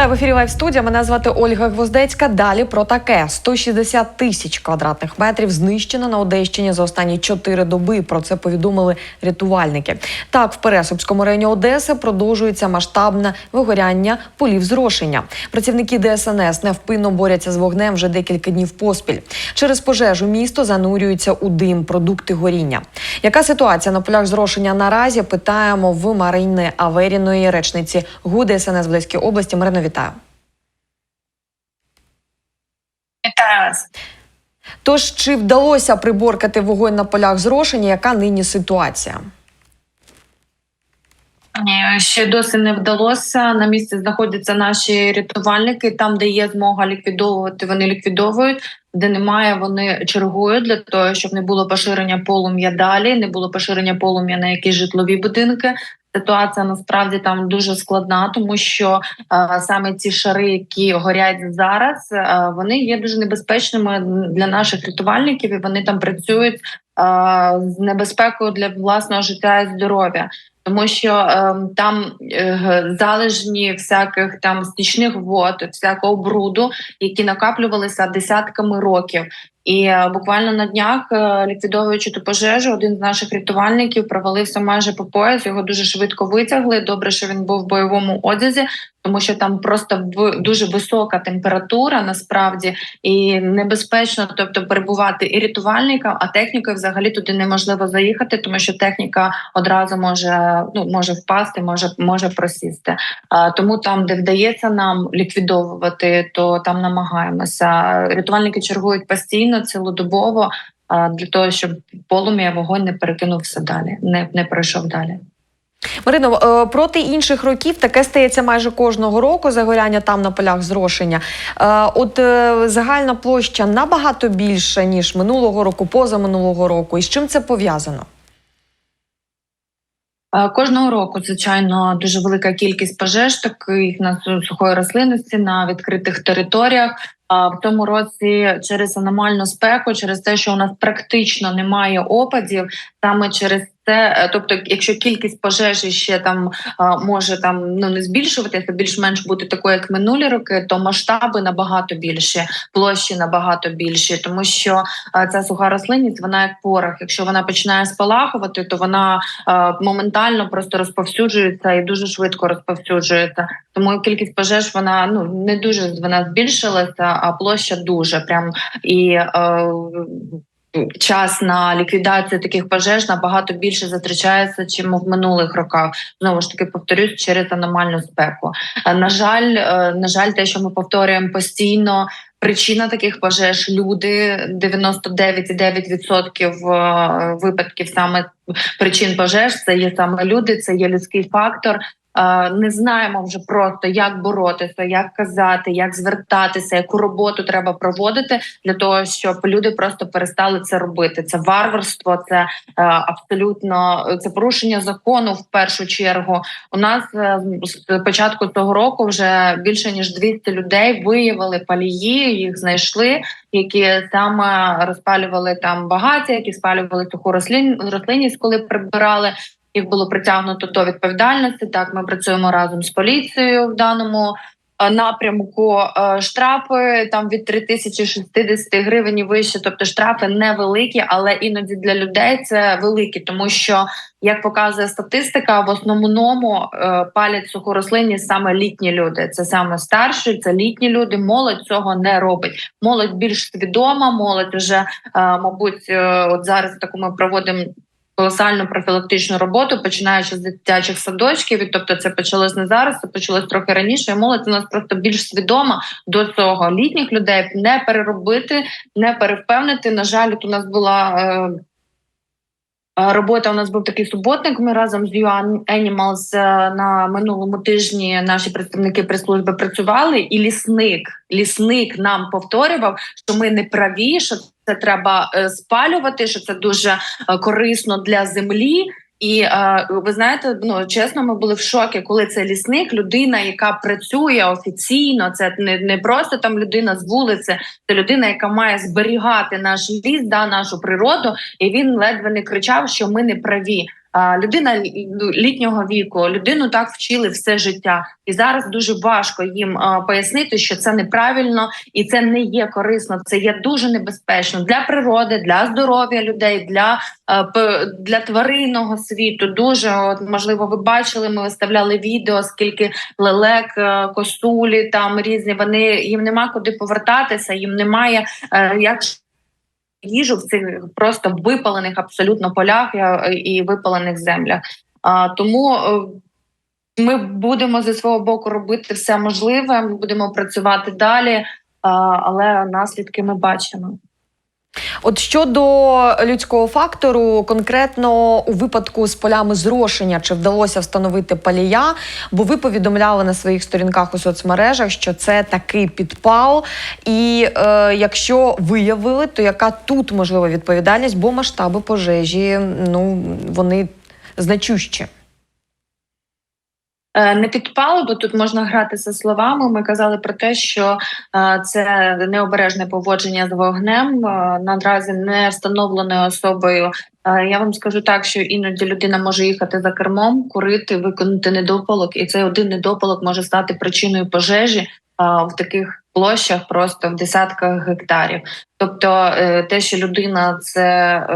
Вітаю в ефірі Лайв студія. Мене звати Ольга Гвоздецька. Далі про таке: 160 тисяч квадратних метрів знищено на Одещині за останні чотири доби. Про це повідомили рятувальники. Так, в Пересипському районі Одеси продовжується масштабне вигоряння полів зрошення. Працівники ДСНС невпинно борються з вогнем вже декілька днів поспіль. Через пожежу місто занурюється у дим, продукти горіння. Яка ситуація на полях зрошення наразі? Питаємо в Марини Аверіної речниці ГУ ДСНС в Одеській області. Марина, вітаю. Вітаю вас. Тож чи вдалося приборкати вогонь на полях зрошення? Яка нині ситуація? Ще досі не вдалося. На місці знаходяться наші рятувальники. Там, де є змога ліквідовувати, вони ліквідовують. Де немає, вони чергують для того, щоб не було поширення полум'я далі, не було поширення полум'я на якісь житлові будинки. Ситуація насправді там дуже складна, тому що е, саме ці шари, які горять зараз, е, вони є дуже небезпечними для наших рятувальників, і вони там працюють е, з небезпекою для власного життя і здоров'я. Тому що е, там е, залежні всяких там стічних вод, всякого бруду, які накаплювалися десятками років. І е, буквально на днях, е, ліквідовуючи ту пожежу, один з наших рятувальників провалився майже по пояс. Його дуже швидко витягли. Добре, що він був в бойовому одязі, тому що там просто дуже висока температура насправді і небезпечно, тобто перебувати і рятувальникам, а технікою взагалі туди неможливо заїхати, тому що техніка одразу може ну може впасти, може може просісти. А, тому там, де вдається нам ліквідовувати, то там намагаємося. Рятувальники чергують постійно, цілодобово. Для того щоб полум'я вогонь не перекинувся далі, не не пройшов далі. Марино, е, проти інших років таке стається майже кожного року загоряння там на полях зрошення. Е, От е, загальна площа набагато більша ніж минулого року, позаминулого року. І з чим це пов'язано? Е, Кожного року, звичайно, дуже велика кількість пожеж, таких на сухої рослинності на відкритих територіях. А в цьому році через аномальну спеку, через те, що у нас практично немає опадів, саме через це, е, тобто, якщо кількість пожеж ще там може там ну не збільшуватися, більш-менш бути такою, як минулі роки, то масштаби набагато більші, площі набагато більші, тому що ця суха рослинність, вона як порох. Якщо вона починає спалахувати, то вона е, моментально просто розповсюджується і дуже швидко розповсюджується. Тому кількість пожеж вона ну не дуже вона збільшилася, а площа дуже прям і. Час на ліквідацію таких пожеж набагато більше затрачається, чим в минулих роках. Знову ж таки повторюсь через аномальну спеку. Е, На жаль, е, на жаль, те, що ми повторюємо постійно, причина таких пожеж люди 99,9% е, випадків саме причин пожеж це є саме люди, це є людський фактор. Не знаємо вже просто як боротися, як казати, як звертатися, яку роботу треба проводити для того, щоб люди просто перестали це робити. Це варварство, це е, абсолютно це порушення закону в першу чергу. У нас е, з початку цього року вже більше ніж 200 людей виявили палії, їх знайшли, які саме розпалювали там багаття, які спалювали суху рослин, рослинність, коли прибирали. Їх було притягнуто до відповідальності. Так, ми працюємо разом з поліцією в даному е, напрямку. Е, Штрафи там від 3060 гривень і вище, тобто штрафи невеликі, але іноді для людей це великі, тому що як показує статистика, в основному е, палять суху рослинність саме літні люди. Це саме старші, це літні люди. Молодь цього не робить. Молодь більш свідома, молодь вже, мабуть, от зараз таку ми проводимо колосальну профілактичну роботу, починаючи з дитячих садочків. Тобто, це почалось не зараз, це почалось трохи раніше. І молодь у нас просто більш свідома до цього. Літніх людей не переробити, не перевпевнити. На жаль, от у нас була. Е, Робота у нас був такий суботник. Ми разом з UN Animals е, на минулому тижні наші представники прес-служби працювали, і лісник, лісник нам повторював, що ми не праві, що це треба е, спалювати, що це дуже е, корисно для землі. І ви знаєте, ну чесно, ми були в шокі, коли це лісник, людина, яка працює офіційно. Це не, не просто там людина з вулиці, це людина, яка має зберігати наш ліс, да нашу природу. І він ледве не кричав, що ми не праві. Людина ну, літнього віку, людину так вчили все життя, і зараз дуже важко їм пояснити, що це неправильно і це не є корисно. Це є дуже небезпечно для природи, для здоров'я людей, для, для тваринного світу. Дуже от, можливо, ви бачили. Ми виставляли відео, скільки лелек, косулі там різні. Вони їм нема куди повертатися, їм немає е, як їжу в цих просто випалених абсолютно полях і випалених землях. А тому е, ми будемо зі свого боку робити все можливе. Ми будемо працювати далі, але наслідки ми бачимо. От щодо людського фактору, конкретно у випадку з полями зрошення, чи вдалося встановити палія? Бо ви повідомляли на своїх сторінках у соцмережах, що це такий підпал. І е, якщо виявили, то яка тут можлива відповідальність? Бо масштаби пожежі ну вони значущі. Е, Не підпали, бо тут можна гратися словами. Ми казали про те, що е, це необережне поводження з вогнем. е, Наразі не встановленою особою. Я вам скажу так, що іноді людина може їхати за кермом, курити, виконати недопалок, і цей один недопалок може стати причиною пожежі в таких площах, просто в десятках гектарів. Тобто, те, що людина це.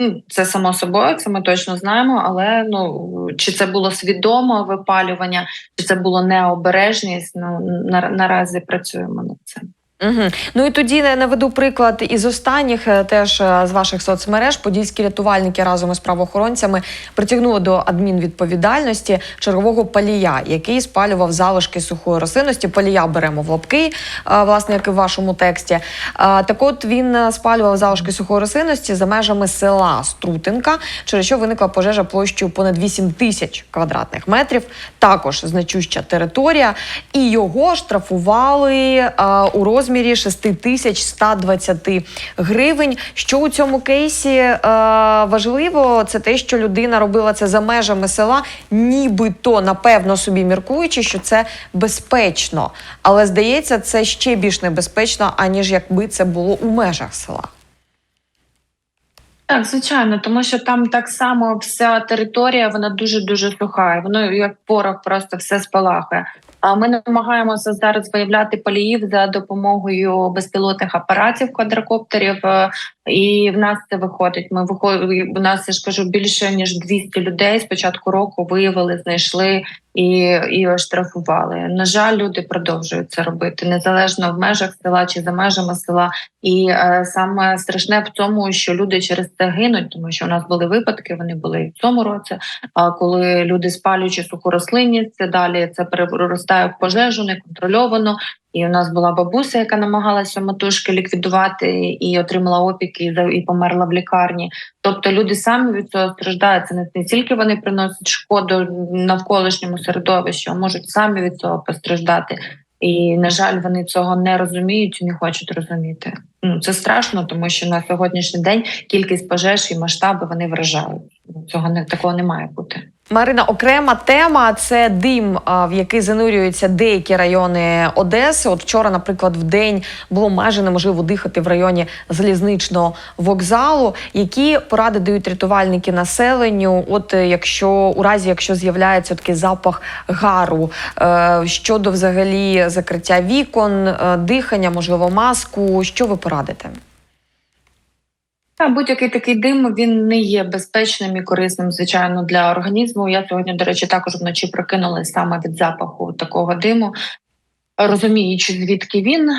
Ну, це само собою, це ми точно знаємо. Але ну чи це було свідоме випалювання, чи це було необережність? Ну на, наразі працюємо над цим. Угу. Ну і тоді наведу приклад із останніх, е, теж е, з ваших соцмереж. Подільські рятувальники разом із правоохоронцями притягнули до адмінвідповідальності чергового палія, який спалював залишки сухої рослинності. Палія беремо в лапки, е, власне, як і в вашому тексті. Так от він спалював залишки сухої рослинності за межами села Струтинка, через що виникла пожежа площею понад 8 тисяч квадратних метрів. Також значуща територія, і його штрафували у розмірі 6120 гривень. Що у цьому кейсі е, важливо, це те, що людина робила це за межами села, нібито напевно собі міркуючи, що це безпечно. Але здається, це ще більш небезпечно, аніж якби це було у межах села. Так, звичайно, тому що там так само вся територія вона дуже дуже суха. Воно як порох, просто все спалахує. Ми намагаємося зараз виявляти поліїв за допомогою безпілотних апаратів, квадрокоптерів, е, і в нас це виходить. Ми виходимо. У нас я ж кажу більше ніж 200 людей з початку року виявили, знайшли і, і оштрафували. На жаль, люди продовжують це робити незалежно в межах села чи за межами села. І е, саме страшне в тому, що люди через це гинуть, тому що у нас були випадки. Вони були і в цьому році. А коли люди спалюючи суху рослинність, це далі це переростає в пожежу неконтрольовано. І у нас була бабуся, яка намагалася матушки ліквідувати і отримала опіки і і померла в лікарні. Тобто люди самі від цього страждають. Це не не тільки вони приносять шкоду навколишньому середовищу, а можуть самі від цього постраждати. І на жаль, вони цього не розуміють і не хочуть розуміти. Ну це страшно, тому що на сьогоднішній день кількість пожеж і масштаби вони вражають. Цього не такого не має бути. Марина, окрема тема це дим, в який занурюються деякі райони Одеси. От вчора, наприклад, в день було майже неможливо дихати в районі залізничного вокзалу. Які поради дають рятувальники населенню? От е, якщо у разі, якщо з'являється такий запах гару е, щодо взагалі закриття вікон, е, дихання, можливо, маску, що ви порадите? Будь-який такий дим він не є безпечним і корисним, звичайно, для організму. Я сьогодні, до речі, також вночі прокинулась саме від запаху такого диму. Розуміючи, звідки він,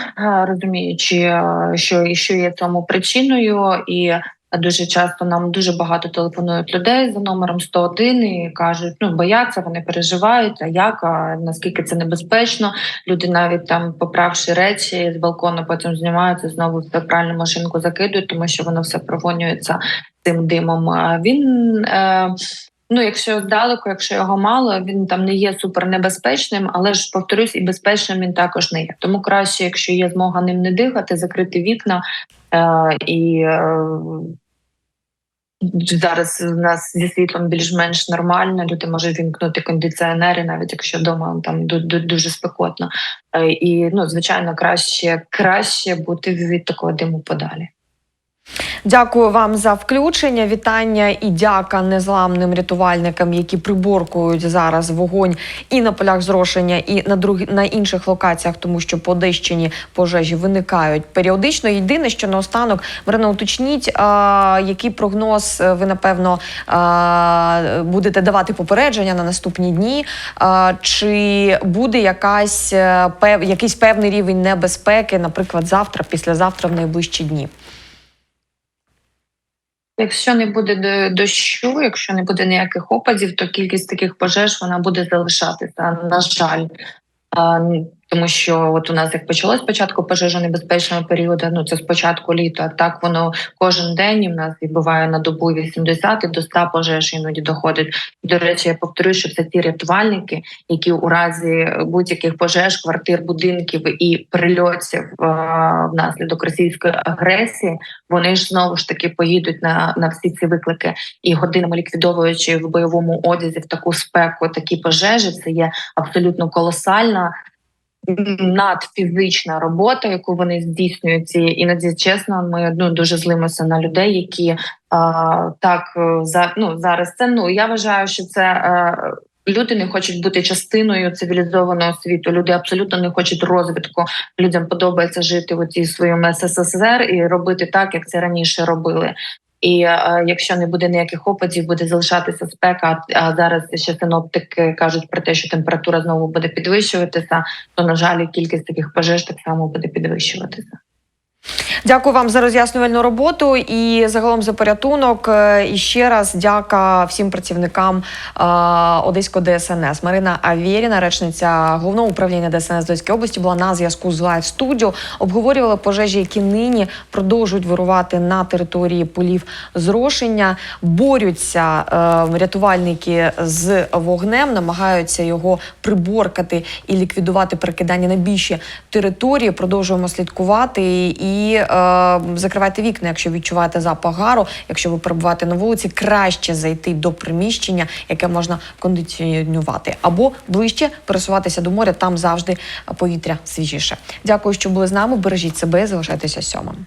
розуміючи, що, що є цьому причиною, і дуже часто нам дуже багато телефонують людей за номером 101 і кажуть, ну бояться, вони переживають. А як а наскільки це небезпечно? Люди навіть там, поправши речі з балкону, потім знімаються знову в пральну машинку закидують, тому що воно все провонюється цим димом. Він е, Ну, якщо здалеку, якщо його мало, він там не є супернебезпечним, але ж повторюсь, і безпечним він також не є. Тому краще, якщо є змога ним не дихати, закрити вікна е, і. Е, Зараз у нас зі світлом більш-менш нормально. Люди можуть вімкнути кондиціонери, навіть якщо вдома там ду- ду- дуже спекотно. Е, І ну, звичайно, краще краще бути від такого диму подалі. Дякую вам за включення. Вітання і дяка незламним рятувальникам, які приборкують зараз вогонь і на полях зрошення, і на другі на інших локаціях, тому що по Одещині пожежі виникають періодично. Єдине, що наостанок Марина, уточніть, а, який прогноз е, ви напевно а, будете давати попередження на наступні дні. А, чи буде якась е, пев, якийсь певний рівень небезпеки, наприклад, завтра, післязавтра, в найближчі дні? Якщо не буде до- дощу, якщо не буде ніяких опадів, то кількість таких пожеж вона буде залишатися. На жаль, тому що от у нас як почалось спочатку пожежонебезпечного періоду, ну це спочатку літа. Так воно кожен день і в нас відбуває на добу 80 до 100 пожеж іноді доходить. До речі, я повторюю, що це ті рятувальники, які у разі будь-яких пожеж, квартир, будинків і прильотів внаслідок російської агресії, вони ж знову ж таки поїдуть на, на всі ці виклики і годинами ліквідовуючи в бойовому одязі в таку спеку такі пожежі. Це є абсолютно колосальна. Надфізична робота, яку вони здійснюють, і іноді чесно, ми ну дуже злимося на людей, які а, так е, за ну зараз це ну я вважаю, що це е, люди не хочуть бути частиною цивілізованого світу. Люди абсолютно не хочуть розвитку. Людям подобається жити в цій своєму СССР і робити так, як це раніше робили. І е, якщо не буде ніяких опадів, буде залишатися спека. А, зараз ще синоптики кажуть про те, що температура знову буде підвищуватися. То на жаль, кількість таких пожеж так само буде підвищуватися. Дякую вам за роз'яснювальну роботу і загалом за порятунок. Е, І ще раз дяка всім працівникам е, Одеського ДСНС. Марина Авєріна, речниця головного управління ДСНС Одеської області, була на зв'язку з Лайв студіо. Обговорювали пожежі, які нині продовжують вирувати на території полів зрошення. Борються е, рятувальники з вогнем, намагаються його приборкати і ліквідувати перекидання на більші території. Продовжуємо слідкувати і е, закривайте вікна, якщо відчуваєте запах гару. Якщо ви перебуваєте на вулиці, краще зайти до приміщення, яке можна кондиціонувати, або ближче пересуватися до моря. Там завжди повітря свіжіше. Дякую, що були з нами. Бережіть себе, залишайтеся сьомим.